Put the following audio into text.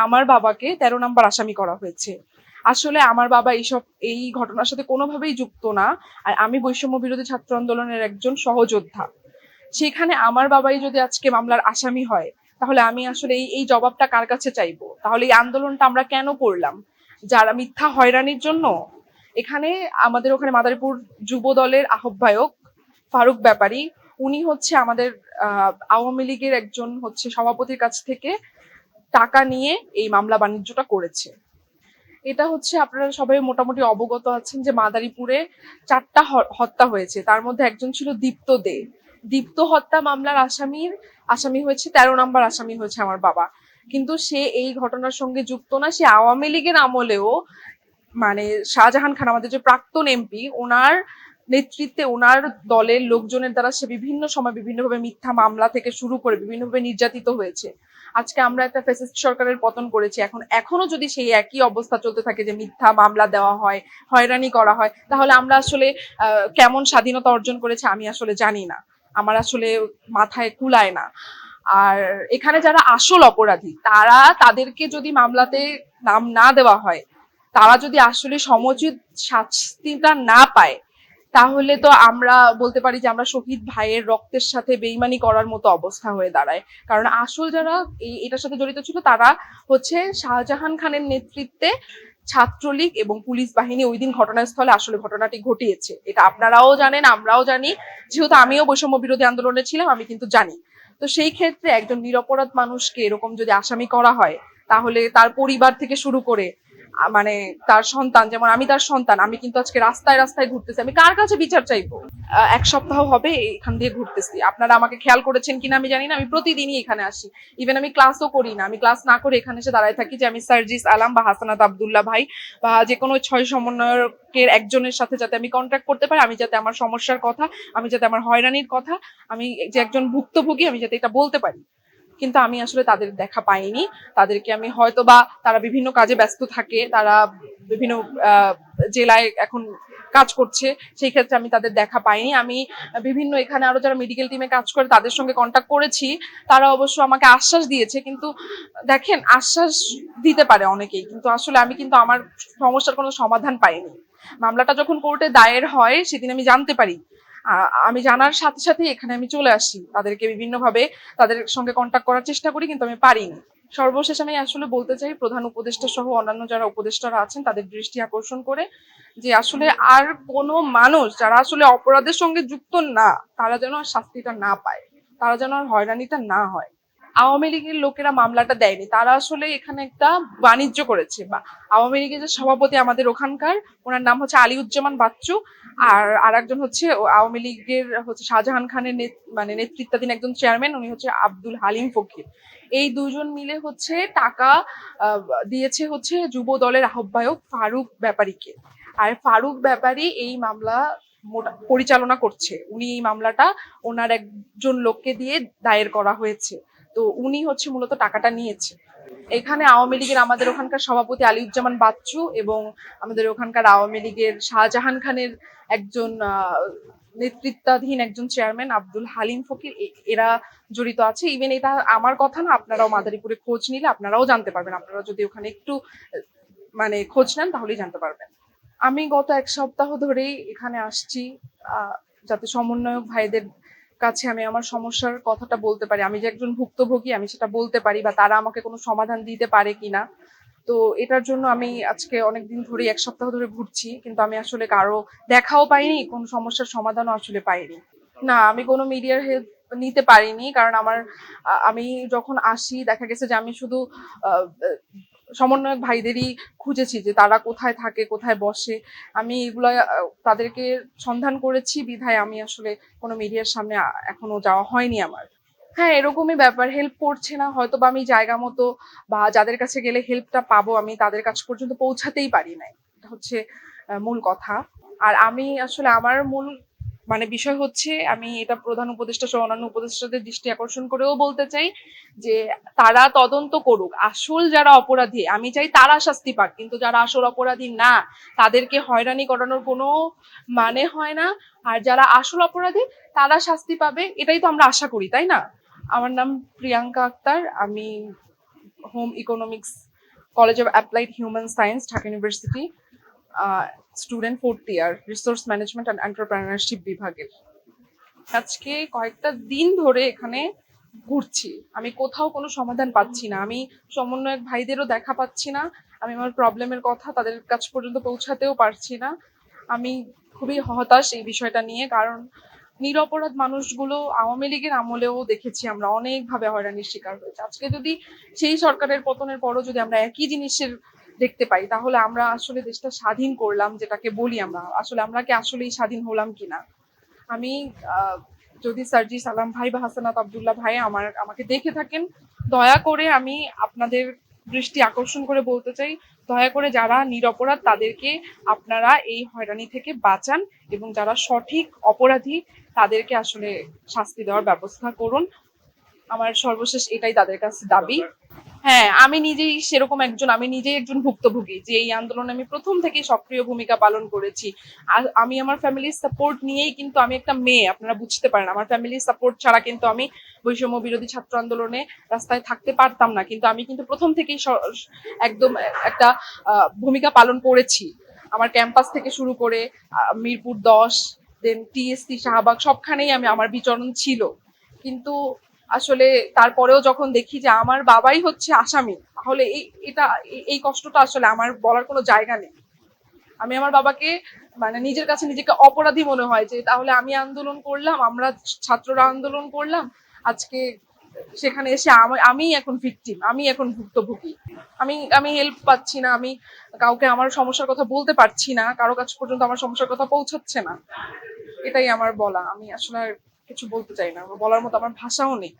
আমার বাবাকে তেরো নম্বর আসামি করা হয়েছে। আসলে আমার বাবা এইসব এই ঘটনার সাথে কোনোভাবেই যুক্ত না আর আমি বৈষম্য বিরোধী ছাত্র আন্দোলনের একজন সহযোদ্ধা। সেখানে আমার বাবাই যদি আজকে মামলার আসামি হয় তাহলে আমি আসলে এই এই জবাবটা কার কাছে চাইব? তাহলে এই আন্দোলনটা আমরা কেন করলাম? যারা মিথ্যা হয়রানির জন্য এখানে আমাদের ওখানে মাদারীপুর যুব দলের আহ্বায়ক ফারুক ব্যাপারী উনি হচ্ছে আমাদের আহ, আওয়ামী লীগের একজন হচ্ছে সভাপতির কাছ থেকে টাকা নিয়ে এই মামলা বাণিজ্যটা করেছে। এটা হচ্ছে আপনারা সবাই মোটামুটি অবগত আছেন যে মাদারীপুরে চারটা হত্যা হয়েছে। তার মধ্যে একজন ছিল দীপ্ত দে। দীপ্ত হত্যা মামলার আসামির, আসামি হয়েছে তেরো নম্বর আসামি হয়েছে আমার বাবা। কিন্তু সে এই ঘটনার সঙ্গে যুক্ত না, সে আওয়ামী লীগের আমলেও মানে শাহজাহান খান, আমাদের যে প্রাক্তন এমপি, ওনার নেতৃত্বে ওনার দলের লোকজনের দ্বারা সে বিভিন্ন সময় বিভিন্নভাবে মিথ্যা মামলা থেকে শুরু করে বিভিন্নভাবে নির্যাতিত হয়েছে। আজকে আমরা একটা ফেসিস্ট সরকারের পতন করেছি। এখন, এখনও যদি সেই একই অবস্থা চলতে থাকে যে মিথ্যা মামলা দেওয়া হয়, হয়রানি করা হয়, তাহলে আমরা আসলে কেমন স্বাধীনতা অর্জন করেছে আমি আসলে জানি না। আমার আসলে মাথায় কুলায় না। আর এখানে যারা আসল অপরাধী, তারা তাদেরকে যদি মামলাতে নাম না দেওয়া হয়, তারা যদি আসলে সমুচিত শাস্তিটা না পায় তাহলে তো আমরা বলতে পারি যে আমরা শহীদ ভাইয়ের রক্তের সাথে বেইমানি করার মতো অবস্থা হয়ে দাঁড়ায়। কারণ আসল যারা এই, এটার সাথে জড়িত ছিল তারা হচ্ছে শাহজাহান খানের নেতৃত্বে ছাত্রলীগ এবং পুলিশ বাহিনী ওই দিন ঘটনাস্থলে আসলে ঘটনাটি ঘটিয়েছে। এটা আপনারাও জানেন, আমরাও জানি। যেহেতু আমিও বৈষম্য বিরোধী আন্দোলনে ছিলাম, আমি কিন্তু জানি। তো সেই ক্ষেত্রে একজন নিরপরাধ মানুষকে এরকম যদি আসামি করা হয়, তাহলে তার পরিবার থেকে শুরু করে মানে তার সন্তান, যেমন আমি তার সন্তান, আমি কিন্তু আজকে রাস্তায় রাস্তায় ঘুরতেছি। আমি কার কাছে বিচার চাইব? এক সপ্তাহ হবে এখান দিয়ে ঘুরতেছি। আপনারা আমাকে খেয়াল করেছেন কিনা আমি জানি না, আমি প্রতিদিনই এখানে আসি। ইভেন আমি ক্লাসও করি না, আমি ক্লাস না করে এখানে এসে দাঁড়ায় থাকি যে আমি সার্জিস আলাম বা হাসানাত আবদুল্লাহ ভাই বা যে কোনো ছয় সমন্বয়কের একজনের সাথে যাতে আমি কন্ট্যাক্ট করতে পারি, আমি যাতে আমার সমস্যার কথা, আমি যাতে আমার হয়রানির কথা, আমি যে একজন ভুক্তভোগী, আমি যাতে এটা বলতে পারি। কিন্তু আমি আসলে তাদের দেখা পাইনি। তাদেরকে আমি হয়তো বা তারা বিভিন্ন কাজে ব্যস্ত থাকে, তারা বিভিন্ন জেলায় এখন কাজ করছে, সেই ক্ষেত্রে আমি তাদের দেখা পাইনি। আমি বিভিন্ন এখানে আরও যারা মেডিকেল টিমে কাজ করে তাদের সঙ্গে কন্ট্যাক্ট করেছি, তারা অবশ্য আমাকে আশ্বাস দিয়েছে, কিন্তু দেখেন, আশ্বাস দিতে পারে অনেকেই, কিন্তু আসলে আমি কিন্তু আমার সমস্যার কোনো সমাধান পাইনি। মামলাটা যখন কোর্টে দায়ের হয়, সেদিন আমি জানতে পারি। আমি জানার সাথে সাথে এখানে আমি চলে আসি। তাদেরকে বিভিন্নভাবে তাদের সঙ্গে কন্ট্যাক্ট করার চেষ্টা করি, কিন্তু আমি পারিনি। সর্বশেষ আমি আসলে বলতে চাই, প্রধান উপদেষ্টা সহ অন্যান্য যারা উপদেষ্টারা আছেন, তাদের দৃষ্টি আকর্ষণ করে যে আসলে আর কোনো মানুষ যারা আসলে অপরাধের সঙ্গে যুক্ত না, তারা যেন আর শাস্তিটা না পায়। তারা যেন আর হয়রানিটা না হয়। আওয়ামী লীগের লোকেরা মামলাটা দেয়নি। তারা আসলে এখানে একটা বাণিজ্য করেছে বা আওয়ামী লীগের যে সভাপতি আমাদের ওখানকার, ওনার নাম হচ্ছে আলিউজ্জামান বাচ্চু আর আর একজন হচ্ছে আওয়ামী লীগের হচ্ছে শাহজাহান খানের মানে নেতৃত্বাধীন একজন চেয়ারম্যান, উনি হচ্ছে আব্দুল হালিম ফকির। এই দুজন মিলে হচ্ছে টাকা দিয়েছে হচ্ছে যুব দলের আহ্বায়ক ফারুক ব্যাপারীকে। আর ফারুক ব্যাপারী এই মামলা পরিচালনা করছে। উনি এই মামলাটা ওনার একজন লোককে দিয়ে দায়ের করা হয়েছে। তো উনি হচ্ছে মূলত টাকাটা নিয়েছে। এখানে আওয়ামী লীগের আমাদের ওখানকার সভাপতি আলিউজ্জামান বাচ্চু এবং আমাদের ওখানকার আওয়ামী লীগের শাহজাহান খানের একজন নেতৃত্বাধীন একজন চেয়ারম্যান আব্দুল হালিম ফকির এরা জড়িত আছে। ইভেন এটা আমার কথা না, আপনারাও মাদারীপুরে খোঁজ নিলে আপনারাও জানতে পারবেন। আপনারা যদি ওখানে একটু মানে খোঁজ নেন তাহলেই জানতে পারবেন। আমি গত এক সপ্তাহ ধরেই এখানে আসছি যাতে সমন্বয়ক ভাইদের কাছে আমি আমার সমস্যার কথাটা বলতে পারি। আমি যে একজন ভুক্তভোগী, আমি সেটা বলতে পারি বা তারা আমাকে কোনো সমাধান দিতে পারে কিনা। তো এটার জন্য আমি আজকে অনেক দিন ধরে এক সপ্তাহ ধরে ঘুরছি, কিন্তু আমি আসলে কারও দেখাও পাইনি, কোনো সমস্যার সমাধানও আসলে পাইনি। না, আমি কোনো মিডিয়ার হেল্প নিতে পারিনি, কারণ আমার আমি যখন আসি, দেখা গেছে যে আমি শুধু সমন্বয়ক ভাইদেরই খুঁজেছি যে তারা কোথায় থাকে, কোথায় বসে। আমি এগুলো তাদেরকে সন্ধান করেছি, বিধায় আমি আসলে কোনো মিডিয়ার সামনে এখনও যাওয়া হয়নি আমার। হ্যাঁ এরকমই ব্যাপার হেল্প করছে না হয়তো বা আমি জায়গা মতো বা যাদের কাছে গেলে হেল্পটা পাবো, আমি তাদের কাছ পর্যন্ত পৌঁছাতেই পারি নাই। এটা হচ্ছে মূল কথা। আর আমি আসলে আমার মূল মানে বিষয় হচ্ছে, আমি এটা প্রধান উপদেষ্টা সহ অন্যান্য উপদেষ্টাদের দৃষ্টি আকর্ষণ করেও বলতে চাই যে তারা তদন্ত করুক। আসল যারা অপরাধী, আমি চাই তারা শাস্তি পাক, কিন্তু যারা আসল অপরাধী না, তাদেরকে হয়রানি করানোর কোনো মানে হয় না। আর যারা আসল অপরাধী, তারা শাস্তি পাবে, এটাই তো আমরা আশা করি, তাই না? আমার নাম প্রিয়াঙ্কা আক্তার, আমি home economics college of applied human science Dhaka university student fourth year resource management and entrepreneurship বিভাগের। আজকে কয়েকটা দিন ধরে এখানে ঘুরছি। আমি কোথাও কোনো সমাধান পাচ্ছি না। আমি সমন্বয়ক ভাইদেরও দেখা পাচ্ছি না। আমি আমার প্রবলেমের কথা তাদের কাছ পর্যন্ত পৌঁছাতেও পারছি না। আমি খুবই হতাশ এই বিষয়টা নিয়ে, কারণ নিরপরাধ মানুষগুলো আওয়ামী লীগের আমলেও দেখেছি আমরা অনেকভাবে হয়রানির শিকার হয়েছে। আজকে যদি সেই সরকারের পতনের পরও যদি আমরা একই জিনিসের দেখতে পাই, তাহলে আমরা আসলে দেশটা স্বাধীন করলাম যেটাকে বলি আমরা। আসলে আমরা কি আসলেই স্বাধীন হলাম কিনা? আমি যদি সার্জি সালাম ভাই বা হাসানাত আবদুল্লাহ ভাই আমার, আমাকে দেখে থাকেন, দয়া করে আমি আপনাদের দৃষ্টি আকর্ষণ করে বলতে চাই, দয়া করে যারা নিরপরাধ তাদেরকে আপনারা এই হয়রানি থেকে বাঁচান এবং যারা সঠিক অপরাধী তাদেরকে আসলে শাস্তি দেওয়ার ব্যবস্থা করুন। আমার সর্বশেষ এটাই তাদের কাছে দাবি। হ্যাঁ আমি নিজেই সেরকম একজন, আমি নিজেই একজন ভুক্তভোগী যে এই আন্দোলনে আমি প্রথম থেকেই সক্রিয় ভূমিকা পালন করেছি। আর আমি আমার ফ্যামিলির সাপোর্ট নিয়েই কিন্তু আমি একটা মেয়ে, আপনারা বুঝতে পারেন। আমার ফ্যামিলির সাপোর্ট ছাড়া কিন্তু আমি বৈষম্য বিরোধী ছাত্র আন্দোলনে রাস্তায় থাকতে পারতাম না। কিন্তু আমি কিন্তু প্রথম থেকেই একদম একটা ভূমিকা পালন করেছি। আমার ক্যাম্পাস থেকে শুরু করে মিরপুর দশ দেন টিএসসি শাহবাগ, সবখানেই আমি, আমার বিচরণ ছিল। কিন্তু আসলে তারপরেও যখন দেখি যে আমার বাবাই হচ্ছে আসামি, তাহলে এই, এটা, এই- কষ্টটা আসলে আমার বলার কোনো জায়গা নেই। আমি আমার বাবাকে মানে নিজের কাছে নিজেকে অপরাধী মনে হয় যে তাহলে আমি আন্দোলন করলাম, আমরা ছাত্ররা আন্দোলন করলাম, আজকে সেখানে এসে আমি এখন ভিকটিম আমি এখন ভুক্তভোগী। আমি আমি হেল্প পাচ্ছি না, আমি কাউকে আমার সমস্যার কথা বলতে পারছি না, কারও কাছ পর্যন্ত আমার সমস্যার কথা পৌঁছাচ্ছে না। এটাই আমার বলা, আমি আসলে কিছু বলতে চাই না বলার মতো আমার ভাষাও নেই।